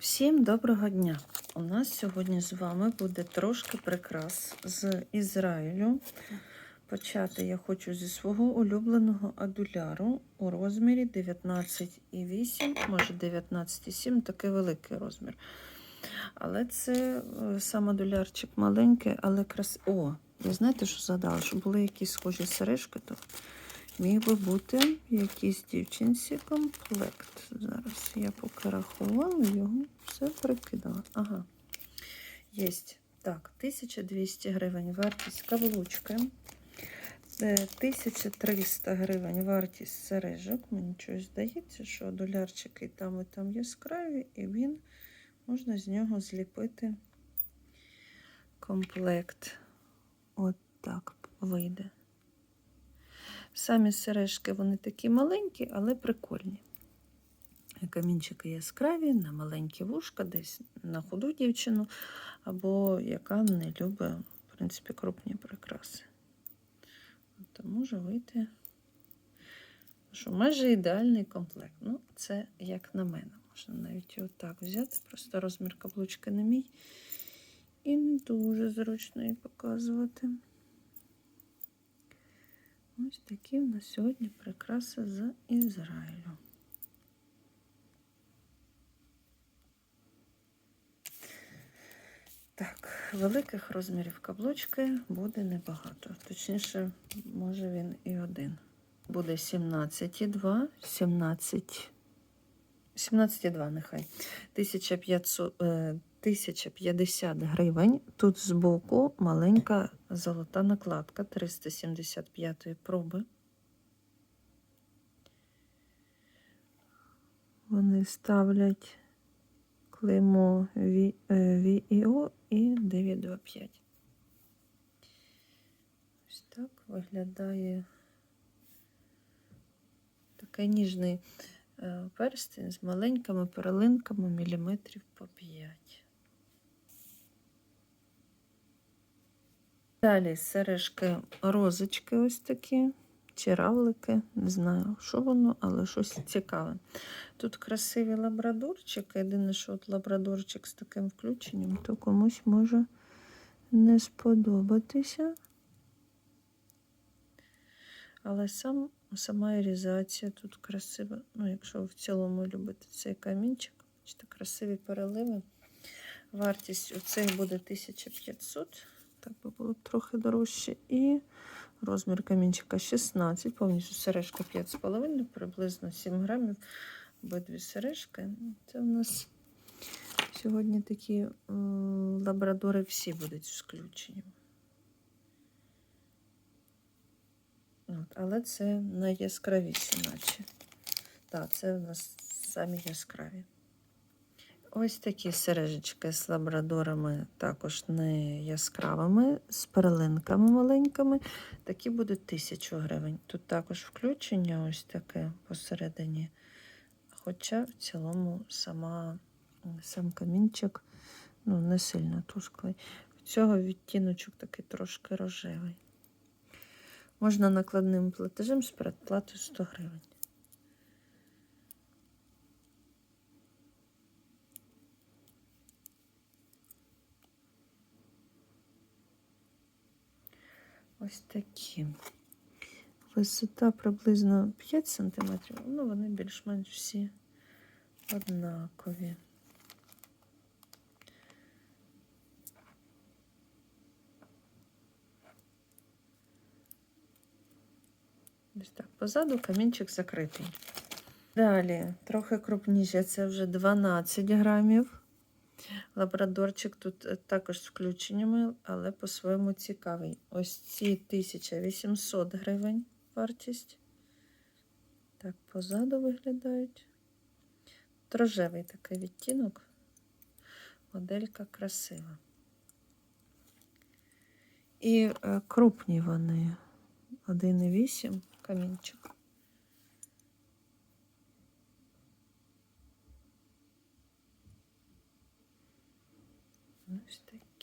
Всім доброго дня! У нас сьогодні з вами буде трошки прикрас з Ізраїлю. Почати я хочу зі свого улюбленого адуляру у розмірі 19,8, може 19,7, такий великий розмір. Але це е, сам адулярчик маленький, але крас... О, ви знаєте, що згадала? Що були якісь схожі сережки, то міг би бути якійсь дівчинці комплект. Зараз я поки рахувала його, все прикидала. Ага. Єсть. Так, 1200 гривень вартість каблучки. Е, 1300 гривень вартість сережок. Мені щось здається, що долярчики там і там яскраві, і він можна з нього зліпити комплект. От так вийде. Самі сережки вони такі маленькі, але прикольні. Камінчики яскраві, на маленькі вушка, десь на худу дівчину, або яка не любить, в принципі, крупні прикраси. То може вийти, що майже ідеальний комплект. Ну, це як на мене. Можна навіть отак взяти, просто розмір каблучки не мій. І не дуже зручно її показувати. Ось такі в нас сьогодні прикраси з Ізраїлю. Так, великих розмірів каблучки буде небагато. Точніше, може він і один. Буде 17,2, 17, 17,2 нехай. 1500, е, 1050 гривень. Тут збоку маленька золота накладка 375 проби. Вони ставлять клеймо Ві- е, VIO і 925. Ось так виглядає такий ніжний е, перстень з маленькими перлинками міліметрів по 5. Далі сережки розочки ось такі, чи равлики, не знаю, що воно, але щось цікаве. Тут красиві лабрадорчики. Єдине, що от лабрадорчик з таким включенням, то комусь може не сподобатися. Але сам, сама ірізація тут красива. Ну, якщо ви в цілому любите цей камінчик, бачите, красиві переливи. Вартість у цих буде 1500, так би було трохи дорожче. І розмір камінчика 16, повністю сережка 5,5, приблизно 7 грамів. Обидві сережки. Це у нас сьогодні такі лабрадори всі будуть з включенням. От, але це найяскравіші, наче. Так, це у нас самі яскраві. Ось такі сережечки з лабрадорами, також не яскравими, з перлинками маленькими. Такі будуть 1000 гривень. Тут також включення ось таке посередині. Хоча в цілому сама, сам камінчик ну, не сильно тусклий. В цього відтіночок такий трошки рожевий. Можна накладним платежем з передплатою 100 гривень. Ось такі. Висота приблизно 5 см, ну вони більш-менш всі однакові. Ось так, позаду камінчик закритий. Далі, трохи крупніше, це вже 12 грамів. Лабрадорчик тут е, також з включеннями, але по-своєму цікавий. Ось ці 1800 гривень вартість. Так, позаду виглядають. Рожевий такий відтінок. Моделька красива. І е, крупні вони 1,8 камінчик.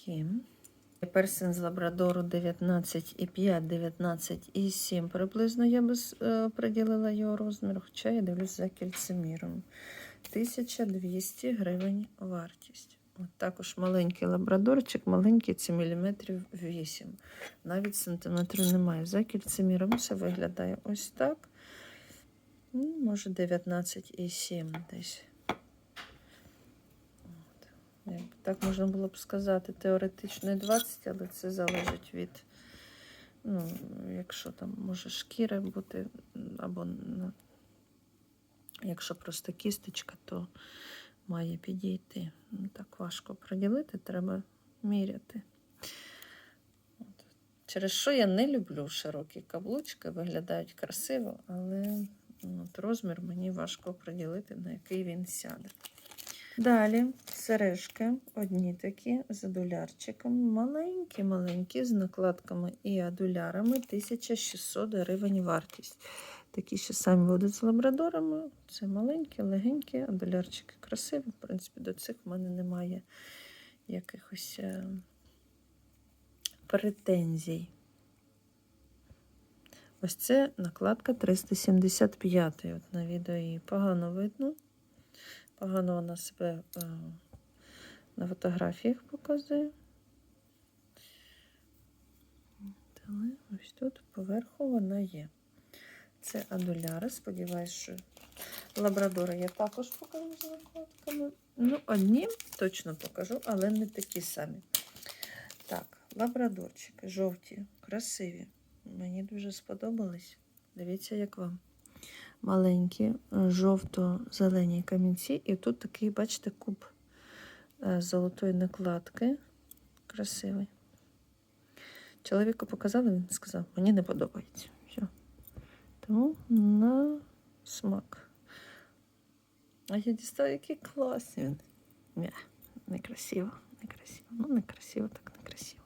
Ось. Персин з Лабрадору 19,5, 19,7 приблизно я би е, приділила його розмір, хоча я дивлюсь за кільцеміром. 1200 гривень вартість. От також маленький лабрадорчик, маленький це міліметрів 8. Навіть сантиметрів немає. За кільцеміром все виглядає ось так. Може 19,7 десь. Так можна було б сказати, теоретично 20, але це залежить від, ну, якщо там може шкіра бути, або ну, якщо просто кісточка, то має підійти. Ну, Так важко приділити, треба міряти. От. Через що я не люблю широкі каблучки, виглядають красиво, але ну, от розмір мені важко приділити, на який він сяде. Далі сережки одні такі з адулярчиком, маленькі-маленькі, з накладками і адулярами, 1600 гривень вартість. Такі ще самі будуть з лабрадорами. Це маленькі, легенькі, адулярчики красиві. В принципі, до цих в мене немає якихось е, претензій. Ось це накладка 375. От на відео її погано видно. Погано вона себе е, на фотографіях показує. Але ось тут поверху вона є. Це адуляри. Сподіваюсь, що лабрадори я також покажу з накладками. Ну, одні точно покажу, але не такі самі. Так, лабрадорчики жовті, красиві. Мені дуже сподобались. Дивіться, як вам. Маленькі, е, жовто-зелені камінці. І тут такий, бачите, куб е, золотої накладки. Красивий. Чоловіку показали, він сказав, мені не подобається. Все. Тому на смак. А я дістав, який класний він. Ні, некрасиво, некрасиво. Ну, некрасиво, так некрасиво.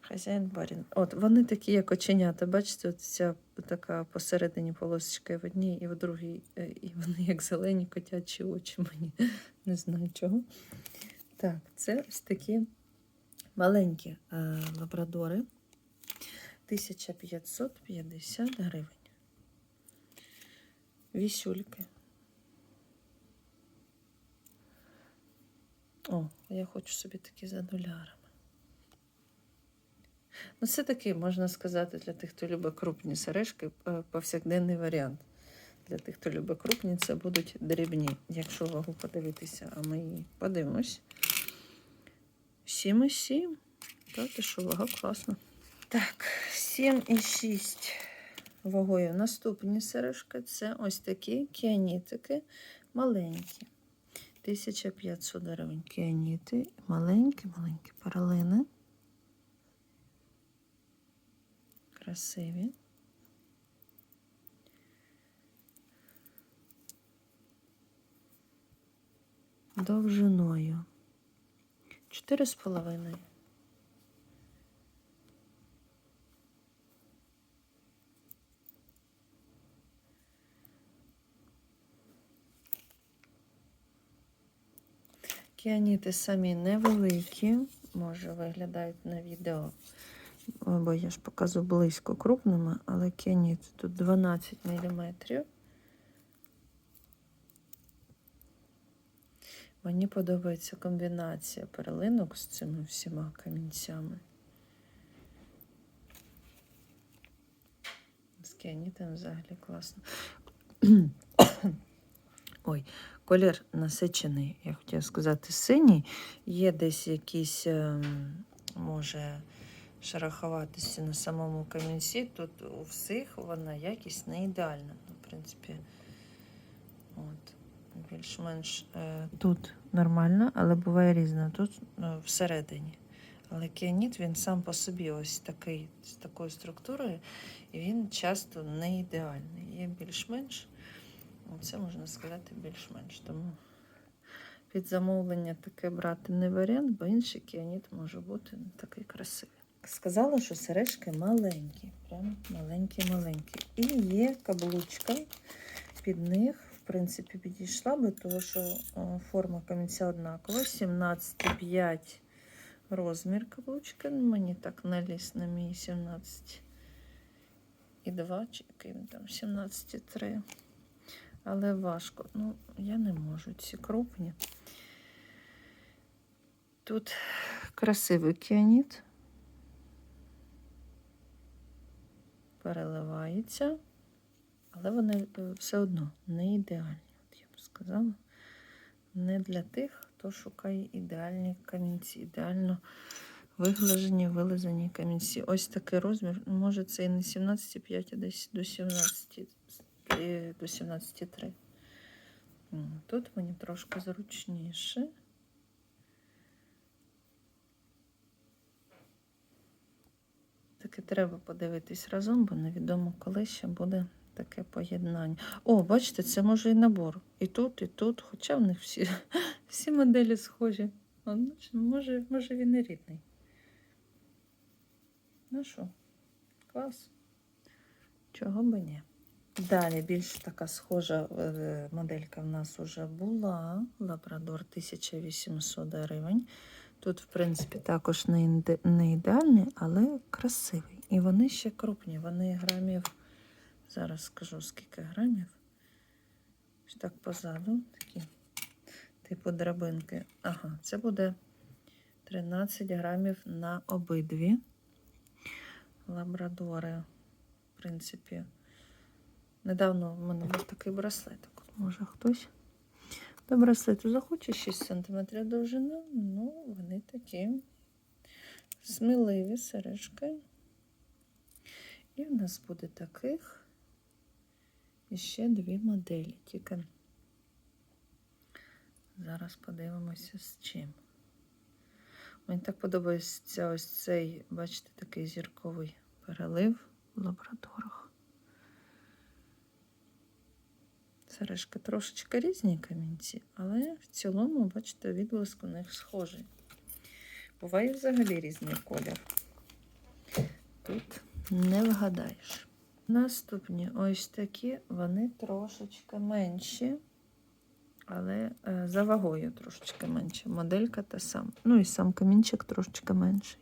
Хазяїн барін. От вони такі, як оченята. Бачите, от ця така посередині полосочка в одній, і в другій. е, І вони як зелені котячі очі мені. Не знаю чого. Так, це ось такі маленькі е, лабрадори. 1550 гривень. Вісюльки. О, я хочу собі такі за долярами. Ну, це такий, можна сказати, для тих, хто любить крупні сережки, е, повсякденний варіант. Для тих, хто любить крупні, це будуть дрібні. Якщо вагу подивитися, а ми її подивимось. 7,7. Так, що вага класна. Так, 7,6 вагою. Наступні сережки це ось такі кіанітики маленькі. 1500 гривень кіаніти. Маленькі, маленькі паралини. Красиві. Довжиною. Чотири з половиною. Кіаніти самі невеликі, може виглядають на відео, бо я ж показую близько крупними, але кіаніт тут 12 мм. Мені подобається комбінація перлинок з цими всіма камінцями. З кіанітом взагалі класно. Ой, колір насичений, я хотіла сказати, синій. Є десь якісь, ем, може, шероховатості на самому камінці. Тут у всіх вона якість не ідеальна. Ну, В принципі, от, більш-менш е, тут нормально, але буває різно. Тут е, всередині. Але кіаніт він сам по собі ось такий, з такою структурою, і він часто не ідеальний. Є більш-менш. Ну, Це можна сказати більш-менш. Тому під замовлення таке брати не варіант, бо інший кіаніт може бути не такий красивий. Сказала, що сережки маленькі, прям маленькі-маленькі. І є каблучка під них, в принципі, підійшла би, тому що форма камінця однакова. 17,5 розмір каблучки. Ну, Мені так наліз на мій 17 і 2, чи він там 17,3. але важко. Ну, я не можу. Ці крупні. Тут красивий кіаніт. Переливається, але вони е, все одно не ідеальні. От я б сказала. Не для тих, хто шукає ідеальні камінці, ідеально виглажені, вилизані камінці. Ось такий розмір. Може, це і не 17,5, а десь до 17, е, до 17,3. Тут мені трошки зручніше. Таки треба подивитись разом, бо невідомо, коли ще буде таке поєднання. О, бачите, це може і набор. І тут, і тут, хоча в них всі, всі моделі схожі. Може, може він і рідний. Ну що, клас. Чого би ні. Далі більш така схожа е, моделька в нас вже була. Лабрадор 1800 гривень. Тут, в принципі, також не, ідеальний, але красивий. І вони ще крупні. Вони грамів. Зараз скажу, скільки грамів. Ось так позаду. Такі, типу драбинки. Ага, це буде 13 грамів на обидві. Лабрадори. В принципі, недавно в мене був такий браслетик. Може хтось до браслету захоче 6 см довжина. Ну, вони такі сміливі сережки. І в нас буде таких ще дві моделі. Тільки зараз подивимося з чим. Мені так подобається ось цей, бачите, такий зірковий перелив в лабрадорах. Сережки трошечки різні камінці, але в цілому, бачите, відблиск у них схожий. Буває взагалі різний колір. Тут не вгадаєш. Наступні ось такі, вони трошечки менші, але е, за вагою трошечки менше. Моделька та сама. Ну і сам камінчик трошечки менший.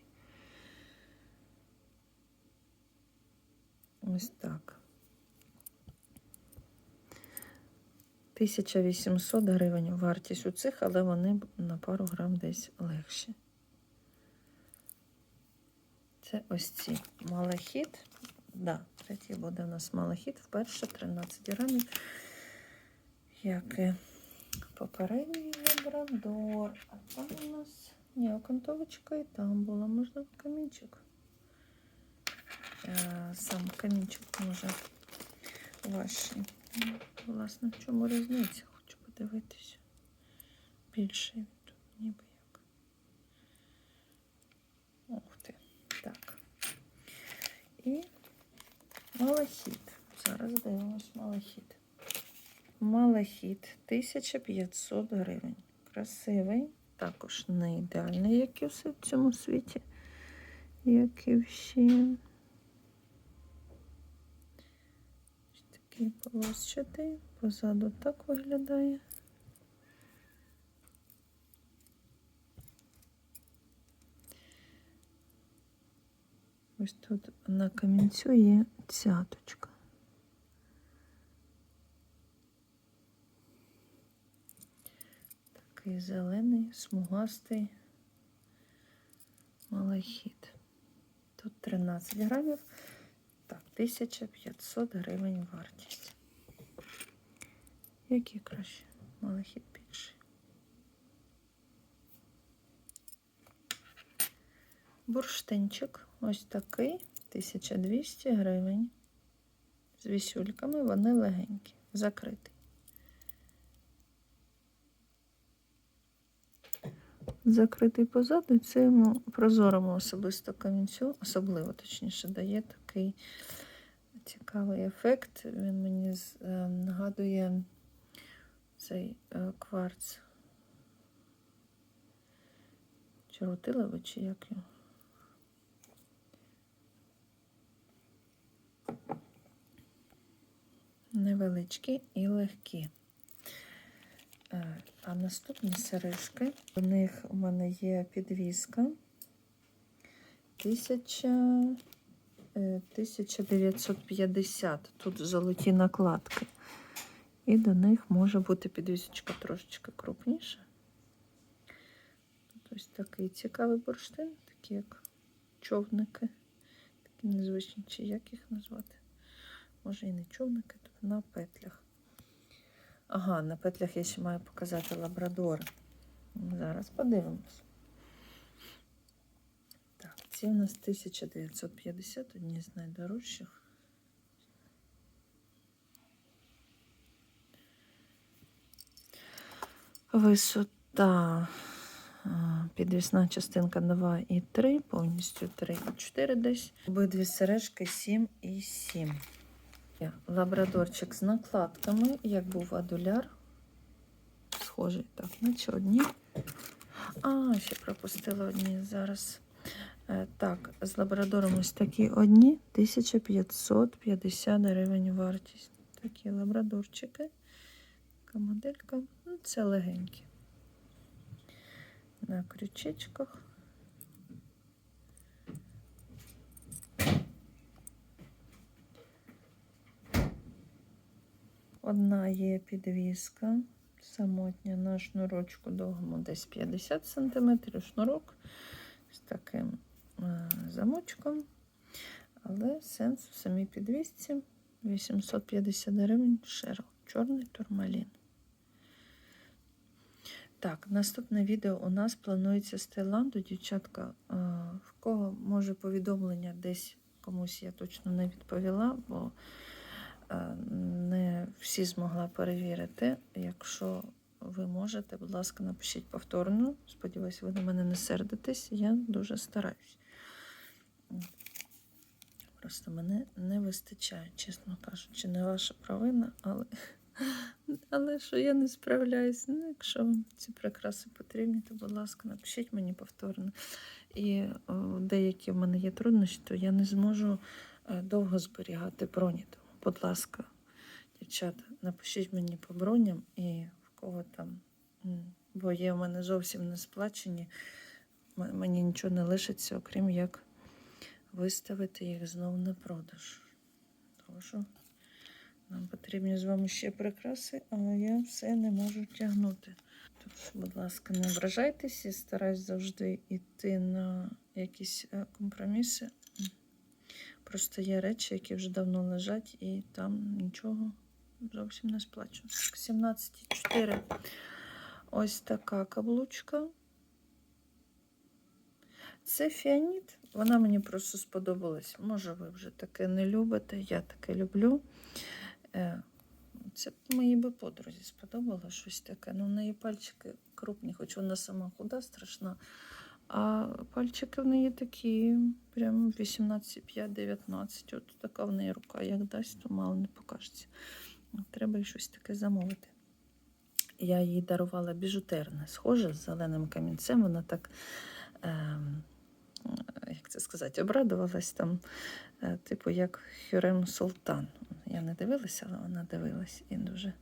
Ось так. 1800 гривень вартість у цих, але вони на пару грам десь легші. Це ось ці малахіт. Да, третій буде у нас малахіт. Вперше 13 грамів. Як і попередній лабрадор. А там у нас ні, окантовочка і там була, можливо, камінчик. Е, Сам камінчик може важчий. Власне, в чому різниця? Хочу подивитися. Більший він тут, ніби як. Ух ти. Так. І малахіт. Зараз дивимось малахіт. Малахіт 1500 гривень. Красивий. Також не ідеальний, як і все в цьому світі. Як і всі. Такий полосчатий. Позаду так виглядає. Ось тут на камінцю є цяточка. Такий зелений, смугастий малахіт. Тут 13 грамів. Так, 1500 гривень вартість. Який краще? Малахіт більший. Бурштинчик ось такий, 1200 гривень. З вісюльками вони легенькі, закритий. Закритий позаду, і це йому прозорому особисто камінцю, особливо точніше, дає такий цікавий ефект. Він мені е, нагадує цей е, кварц. Чи рутиловий, чи як його? Невеличкі і легкі. Е, А наступні сережки. У них у мене є підвіска. Тисяча, 1950. Тут золоті накладки. І до них може бути підвісочка трошечки крупніша. Ось такий цікавий бурштин, такі як човники. Такі незвичні, чи як їх назвати? Може і не човники, тут на петлях. Ага, на петлях я ще маю показати лабрадори. Зараз подивимось. Так, у нас 1950, одні з найдорожчих. Висота підвісна частинка 2 і 3, повністю 3 і 4 десь. Обидві сережки 7 і 7. Лабрадорчик з накладками, як був адуляр. Схожий, так, наче одні. А, ще пропустила одні зараз. Е, Так, з лабрадором ось такі одні 1550 гривень вартість. Такі лабрадорчики. Така моделька. Ну, це легенькі. На крючечках. Одна є підвіска, самотня на шнурочку довгому десь 50 см, шнурок з таким замочком. Але сенс в самій підвісці 850 гривень шерл. Чорний турмалін. Так, наступне відео у нас планується з Таїланду. Дівчатка, е, в кого може повідомлення десь комусь я точно не відповіла, бо е, не всі змогла перевірити. Якщо ви можете, будь ласка, напишіть повторно. Сподіваюсь, ви на мене не сердитесь. Я дуже стараюсь. Просто мене не вистачає, чесно кажучи, не ваша провина, але, але що я не справляюсь. Ну, якщо вам ці прикраси потрібні, то, будь ласка, напишіть мені повторно. І деякі в мене є труднощі, то я не зможу е, довго зберігати броні. Тому, будь ласка, дівчата, напишіть мені по броням і в кого там, бо є в мене зовсім не сплачені. Мені нічого не лишиться, окрім як виставити їх знову на продаж. Що нам потрібні з вами ще прикраси, а я все не можу тягнути. Що, будь ласка, не ображайтесь, я стараюсь завжди йти на якісь е, компроміси. Просто є речі, які вже давно лежать, і там нічого зовсім не сплачу. 17,4. Ось така каблучка. Це фіаніт. Вона мені просто сподобалась. Може, ви вже таке не любите, я таке люблю. Е, Це моїй би подрузі сподобало щось таке. Ну, в неї пальчики крупні, хоч вона сама худа, страшна. А пальчики в неї такі, прям 18,5-19. От така в неї рука, як дасть, то мало не покажеться. Треба їй щось таке замовити. Я їй дарувала біжутерне, схоже з зеленим камінцем. Вона так, ем, як це сказати, обрадувалась там, е, типу, як Хюрем Султан. Я не дивилася, але вона дивилась і дуже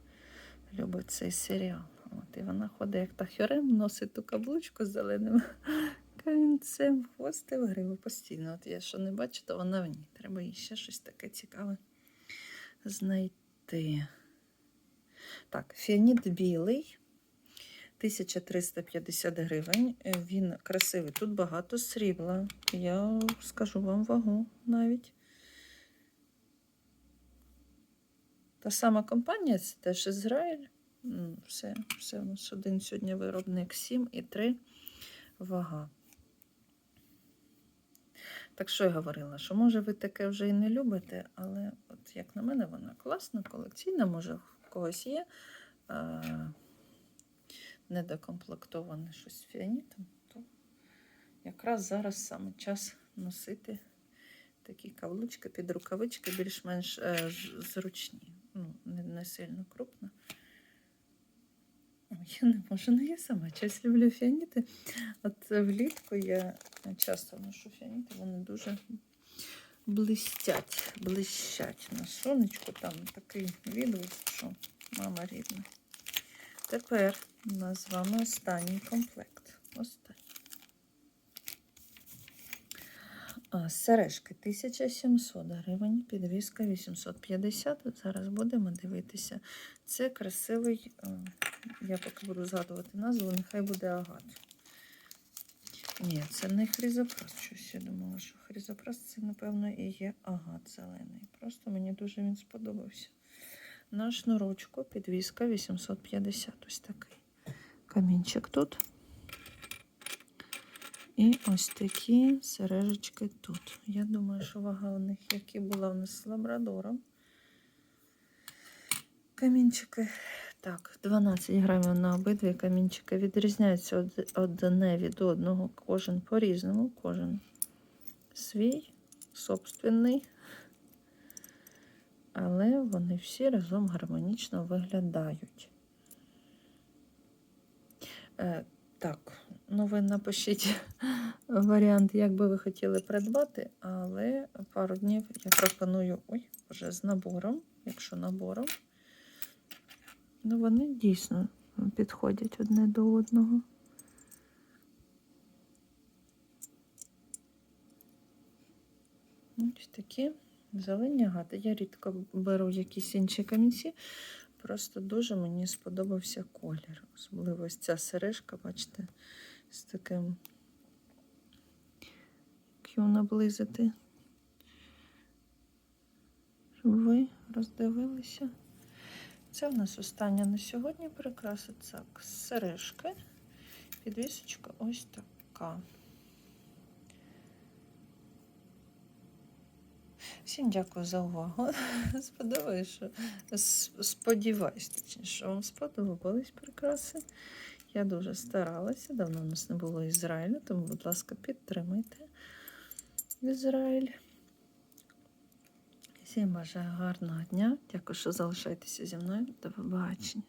любить цей серіал. От, і вона ходить, як та Хюрем, носить ту каблучку з зеленим камінцем, хвости в гриву постійно. От я що не бачу, то вона в ній. Треба їй ще щось таке цікаве знайти. Так, фіаніт білий. 1350 гривень. Е, Він красивий. Тут багато срібла. Я скажу вам вагу навіть. Та сама компанія, це теж Ізраїль. Все, все у нас один сьогодні виробник 7 і 3 вага. Так що я говорила, що може ви таке вже і не любите, але от як на мене, вона класна, колекційна, може в когось є недокомплектоване щось фіанітом, то якраз зараз саме час носити такі каблучки під рукавички, більш-менш е, зручні. Ну, не, не сильно крупно. Я не можу, ну я сама щось люблю фіаніти. От влітку я часто ношу фіаніти, вони дуже блистять, блищать на сонечку. Там такий відгук, що мама рідна. Тепер у нас з вами останній комплект. Останній. Сережки 1700 гривень, підвіска 850. Зараз будемо дивитися. Це красивий, я поки буду згадувати назву, нехай буде агат. Ні, це не хризопраст. Щось я думала, що хризопраст це, напевно, і є агат зелений. Просто мені дуже він сподобався. На шнурочку підвіска 850. Ось такий камінчик тут. І ось такі сережечки тут. Я думаю, що вага у них, як і була в нас з лабрадором. Камінчики. Так, 12 грамів на обидві камінчики відрізняються од- одне від одного. Кожен по-різному, кожен свій, собственний. Але вони всі разом гармонічно виглядають. Е, так, ну ви напишіть варіант, як би ви хотіли придбати, але пару днів я пропоную ой, вже з набором, якщо набором. Ну, вони дійсно підходять одне до одного. Ось такі зелені агати. Я рідко беру якісь інші камінці. Просто дуже мені сподобався колір. Особливо ось ця сережка, бачите, з таким. Його наблизити. Щоб ви роздивилися. Це в нас остання на сьогодні прикраса. Так, сережки. Підвісочка ось така. Всім дякую за увагу. Сподіваюся, що сподіваюсь, точніше, що вам сподобались прикраси. Я дуже старалася. Давно в нас не було Ізраїлю, тому, будь ласка, підтримуйте Ізраїль. Всім бажаю гарного дня. Дякую, що залишаєтеся зі мною. До побачення.